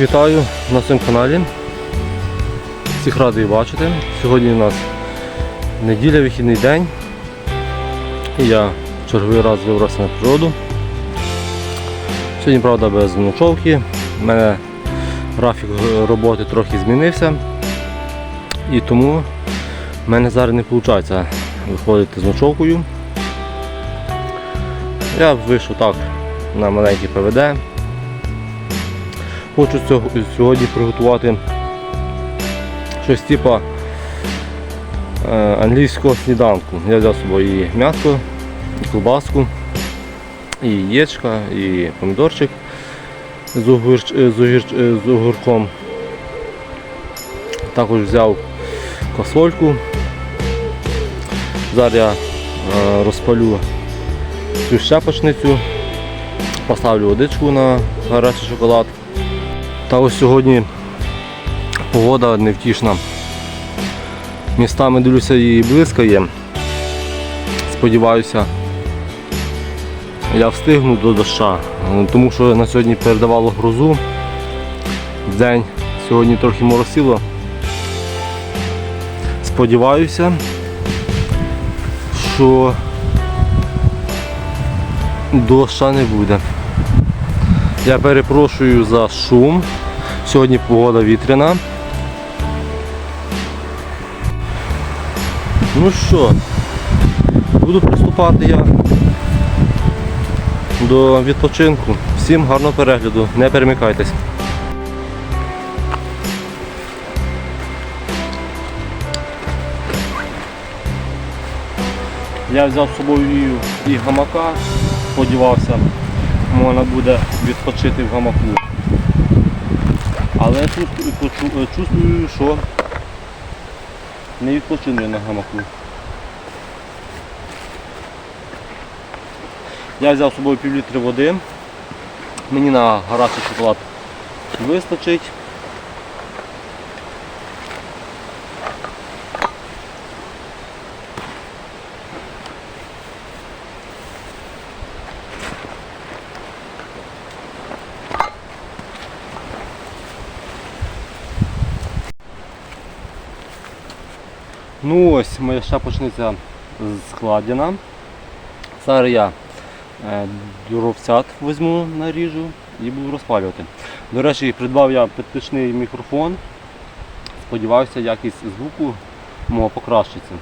Вітаю на цьому каналі. Всіх радий бачити. Сьогодні у нас неділя, вихідний день. Я черговий раз вибрався на природу. Сьогодні, правда, без ночовки. У мене графік роботи трохи змінився. І тому в мене зараз не виходить виходити з ночовкою. Я вийшов так на маленький ПВД. Хочу сьогодні приготувати щось типу англійського сніданку. Я взяв собою і м'ясо, і колбаску, і яєчка, і помідорчик з, огурч, з, огірч, е, з огурком. Також взяв косольку. Зараз я е, розпалю цю щепочницю, поставлю водичку на гарячий шоколад. Та ось сьогодні погода невтішна. Містами дивлюся її блискає. Сподіваюся, я встигну до доща, тому що на сьогодні передавало грозу. В день сьогодні трохи моросило. Сподіваюся, що доща не буде. Я перепрошую за шум. Сьогодні погода вітряна. Ну що, буду приступати я до відпочинку. Всім гарного перегляду, не перемикайтесь. Я взяв з собою і гамака, сподівався, можна буде відпочити в гамаку. Але тут чувствую, що не відпочину я на гамаку. Я взяв з собою пів літри води. Мені на гарячий шоколад вистачить. Ну ось моя шапочниця складена. Зараз я е, дровцят візьму наріжу і буду розпалювати. До речі, придбав я підпічний мікрофон. Сподіваюся, якість звуку мого покращиться.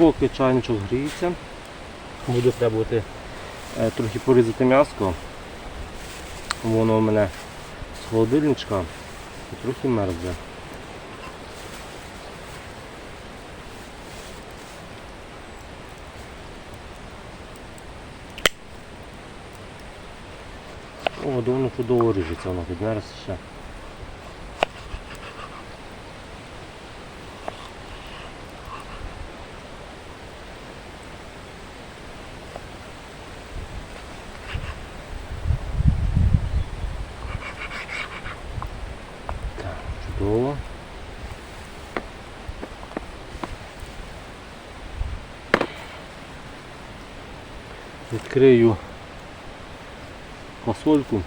Поки чайничок гріється, Буду требувати е, трохи порізати м'яско. Воно у мене з холодильничка і трохи мерзне. О, воно чудово ріжеться, воно підмерз ще. Так, чудово. Відкрию фасольку.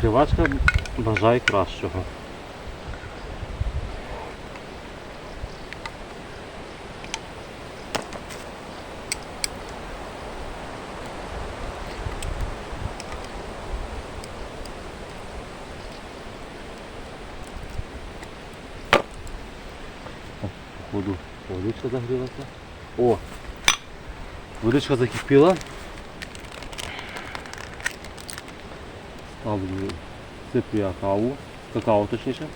Кривачка бажає кращого. Походу водичка загрілася. О! Водичка закипіла. Ставлю сиплю я каву, какао точніше.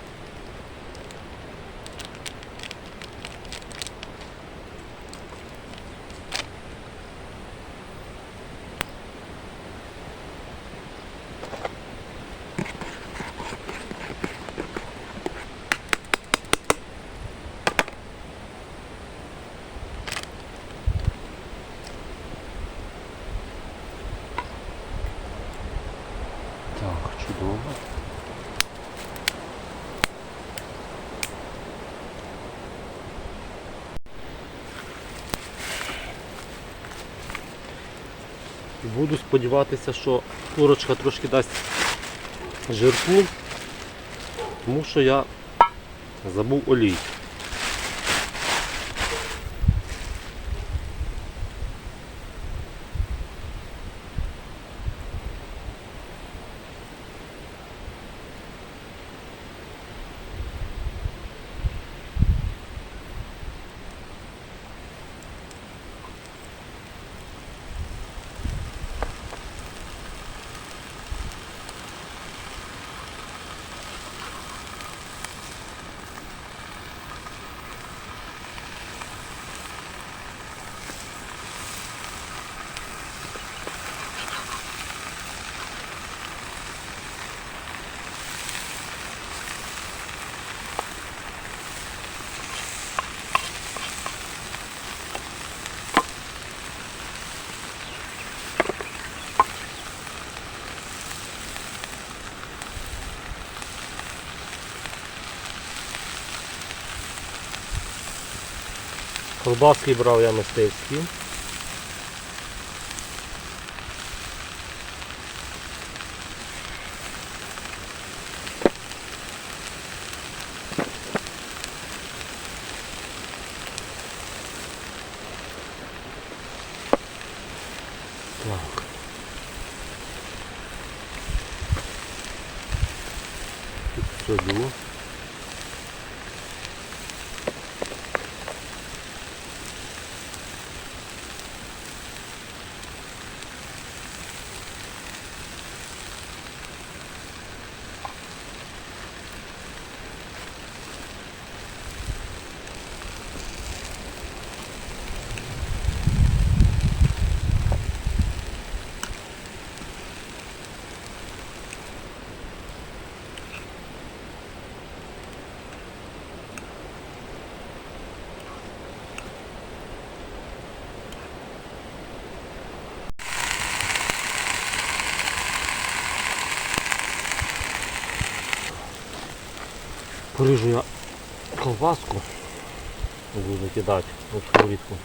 Так, чудово. Буду сподіватися, що курочка трошки дасть жирку, тому що я забув олій. Колбаски брав я мистецькі. Так. Тут саду. Поріжу я колбаску. Буду кидати у сковорідку.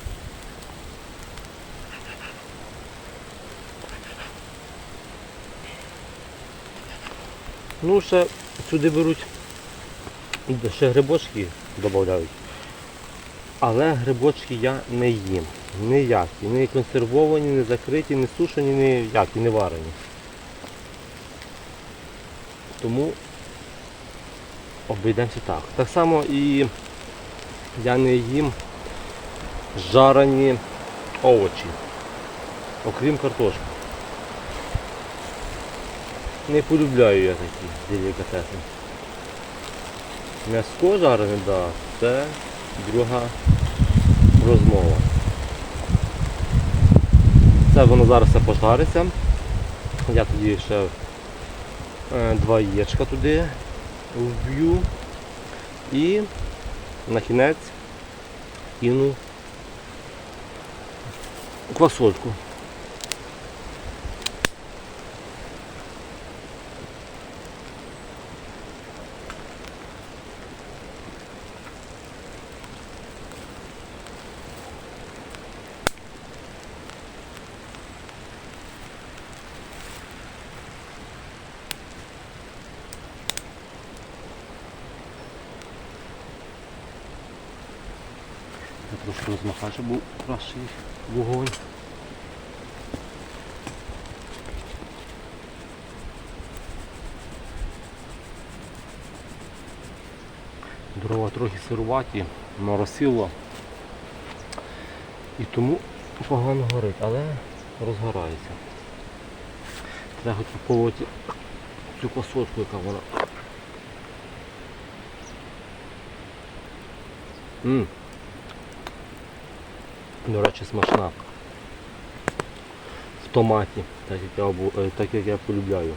Ну, ще сюди беруть, ще грибочки додають. Але грибочки я не їм. Ніякі. Не консервовані, не закриті, не сушені, ніякі, не варені. Тому обійдемося так. Так само і я не їм жарені овочі, окрім картошки. Не полюбляю я такі делікатеси. М'яско жарене, да, це друга розмова. Це воно зараз все пожариться. Я тоді ще е, два яєчка туди вб'ю і на кінець кину квасольку. Щоб був кращий вогонь. Дрова трохи сируваті, моросило. І тому погано горить, але розгорається. Треба попробувати цю косочку, яка вона. М. До речі, смачна. В томаті, так як я, е, так як я полюбляю.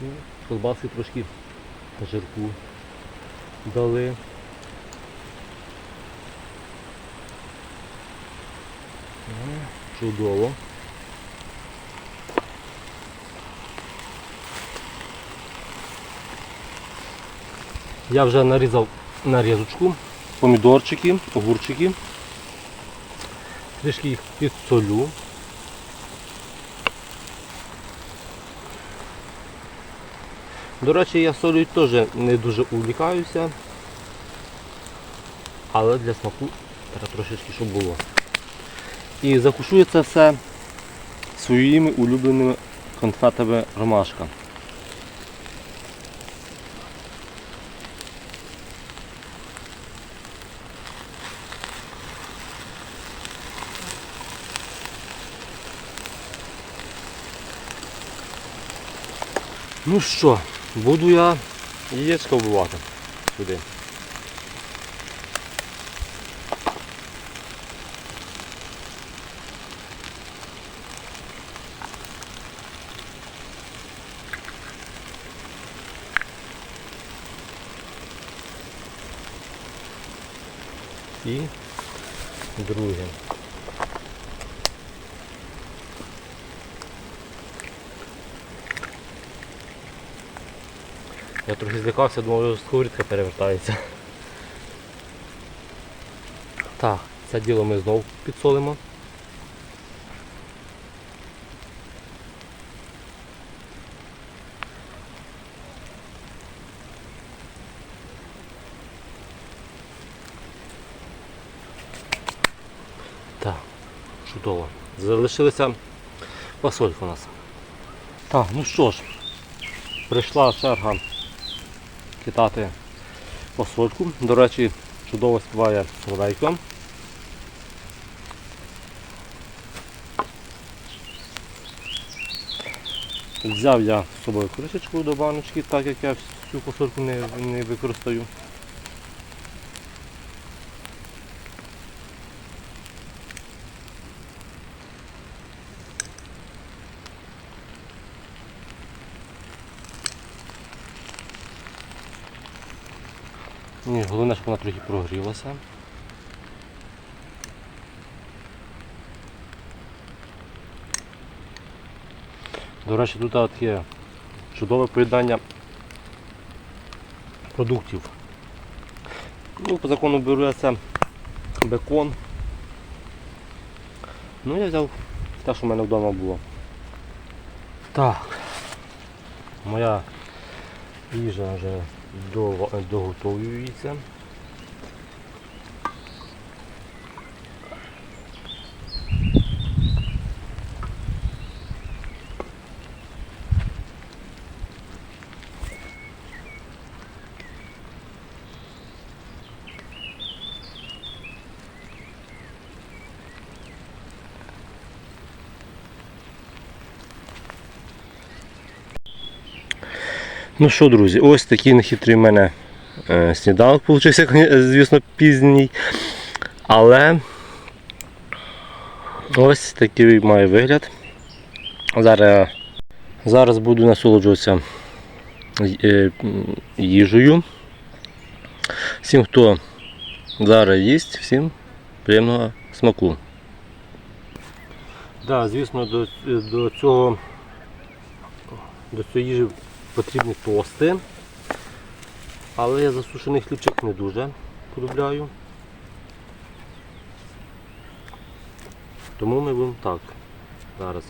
Ну, Колбаски трошки жирку дали. Чудово. Я вже нарізав нарізочку, помідорчики, огурчики. Трішки їх підсолю. До речі, я солью теж не дуже увлікаюся, але для смаку треба трошечки, щоб було. І закушую це все своїми улюбленими конфетами ромашка. Ну що, буду я яєчко вбивати сюди. І друге. Я трохи злякався, думав, що сковорідка перевертається. Так, це діло ми знову підсолимо. Так, чудово. Залишилася фасолька у нас. Так, ну що ж, прийшла черга кидати посольку. До речі, чудово співає соловейко. Взяв я з собою кришечку до баночки, так як я всю посольку не, не використаю. Головне, щоб вона трохи прогрілася. До речі, тут таке чудове поєднання продуктів. Ну, по закону береться бекон. Ну, я взяв те, що в мене вдома було. Так. Моя Їжа вже доготовлюється. Ну що, друзі, ось такий нехитрий в мене е, сніданок получився, звісно, пізній. Але ось такий має вигляд. Зараз, зараз буду насолоджуватися е, їжею. Всім, хто зараз їсть, всім приємного смаку. Да, звісно, до, до цього до цієї їжі потрібні тости. Але я засушений хлібчик не дуже полюбляю. Тому ми будемо так зараз.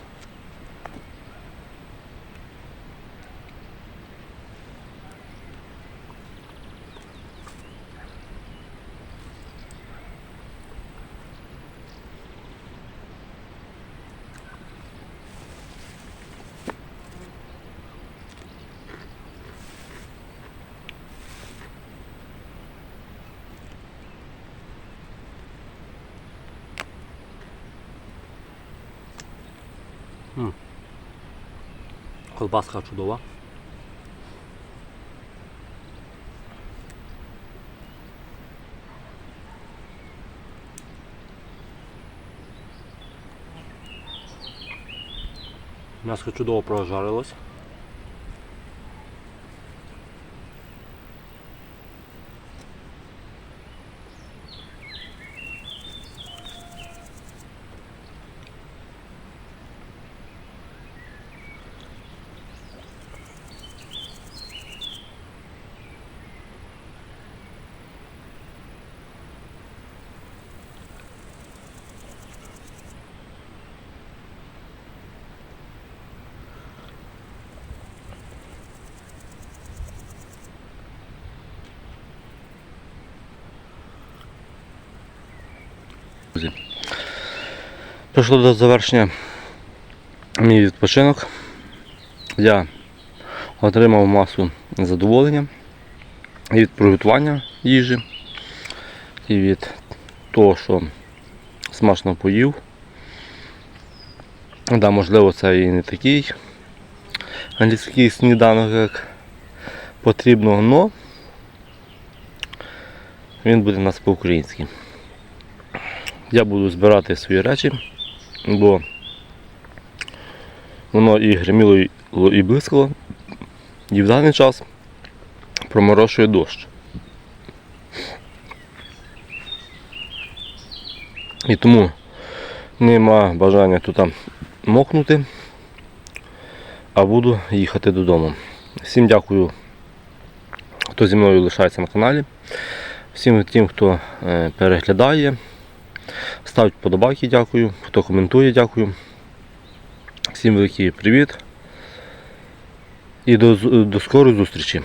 Колбаска чудова. М'ясо чудово прожарилось. Друзі, Прийшло до завершення мій відпочинок. Я отримав масу задоволення і від приготування їжі, і від того, що смачно поїв. Да, можливо, це і не такий англійський сніданок, як потрібно, але він буде у нас по-українськи. Я буду збирати свої речі, бо воно і гриміло, і- блискало, і в даний час проморошує дощ. І тому нема бажання тут мокнути, а буду їхати додому. Всім дякую, хто зі мною лишається на каналі. Всім тим, хто е, переглядає. Ставте подобайки, дякую. Хто коментує, дякую. Всім великий привіт. І до, до скорої зустрічі.